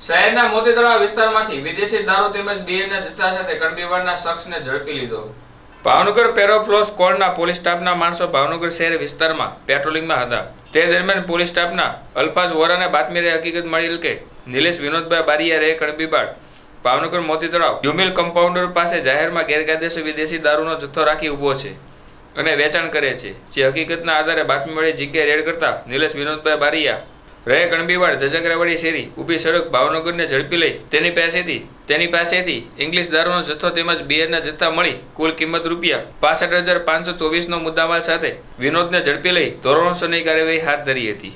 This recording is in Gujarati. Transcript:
શહેરના મોતીતળા વિસ્તારમાંથી વિદેશી દારૂ તેમજ બિયરના જથ્થા સાથે કણબીવાડના શખ્સને ઝડપી લીધો. ભાવનગર પેરોફ્લોસ કોળના પોલીસ સ્ટાફના માણસો ભાવનગર શહેર વિસ્તારમાં પેટ્રોલિંગમાં હતા. તે દરમિયાન પોલીસ સ્ટાફના અલ્ફાઝ વોરાને બાતમી રહી હકીકત મળેલ કે નિલેશ વિનોદભાઈ બારિયા રે કણબીબાડ ભાવનગર મોતી તળાવ યુમિલ કમ્પાઉન્ડર પાસે જાહેરમાં ગેરકાયદેસર વિદેશી દારૂનો જથ્થો રાખી ઊભો છે અને વેચાણ કરે છે. જે હકીકતના આધારે બાતમી મળી જગ્યાએ રેડ કરતા નિલેશ વિનોદભાઈ બારિયા રહે કણબીવાડ ધજગરાવાડી શેરી, ઊભી સડક ભાવનગરને ઝડપી લઈ, તેની પાસેથી તેની પાસેથી ઇંગ્લિશ દારૂનો જથ્થો તેમજ બિયરના જથ્થા મળી કુલ કિંમત રૂપિયા પાસઠ હજાર પાંચસો ચોવીસનો મુદ્દામાલ સાથે વિનોદને ઝડપી લઈ ધોરણસરની કાર્યવાહી હાથ ધરી હતી.